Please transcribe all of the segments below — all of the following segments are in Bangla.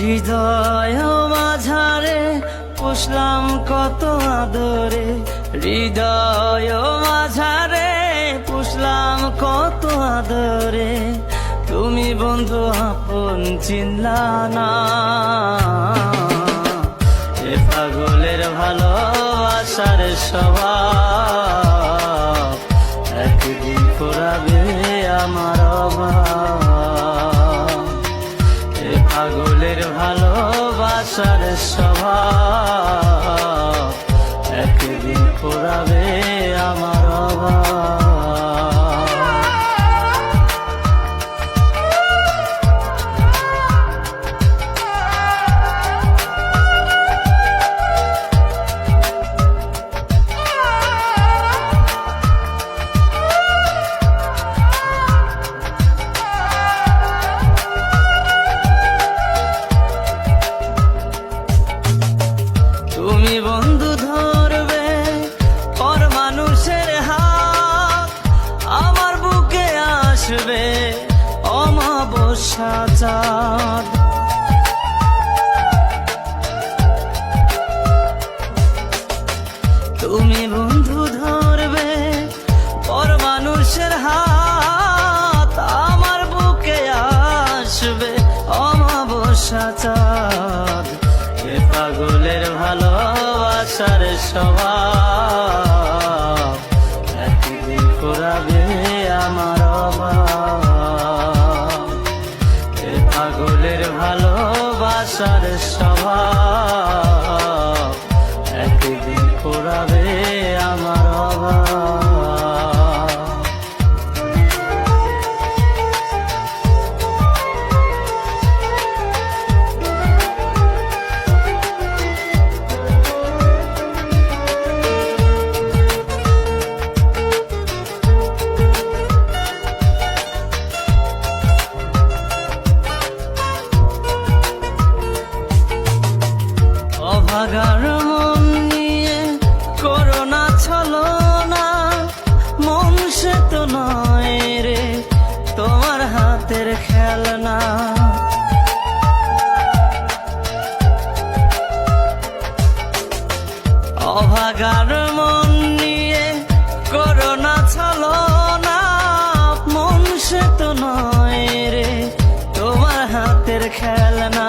হৃদয় মাঝারে পুষলাম কত আদরে। হৃদয় মাঝারে পুষলাম কত আদরে। তুমি বন্ধু আপন চিনলা না। এ পাগলের ভালো ভালোবাসার স্বভাব। একদিন ফুরাবে আমার অভাব। ভালোবাসার স্বভাব অমাবস্যা চাঁদ তুমি বন্ধু ধরবে, পর মানুষের হাত আমার বুকে আসবে, অমাবস্যা চাঁদ। পাগলের ভালোবাসার স্বভাব পাগলের ভালোবাসার স্বভাব। একদিন ফুরাবে অভাগার মন নিয়ে করোনা ছলো না, মন সে তো নয় রে। তোমার হাতের খেলনা,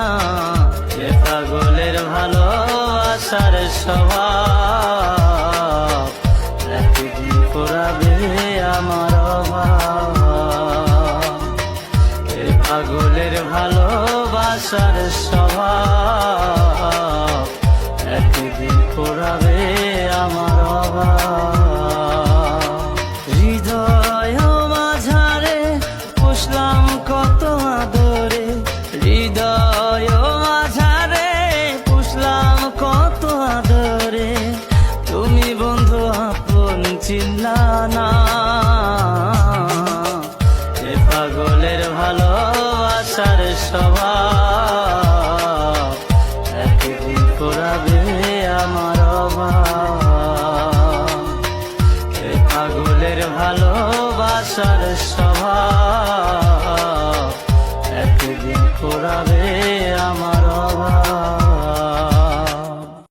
এ পাগলের ভালোবাসার স্বভাব। একদিন পুরাবে আমার অভাব। এ পাগলের ভালোবাসার স্বভাব। এ ভালো আসার স্বভাব। একদিন করাবে আমার অভাব।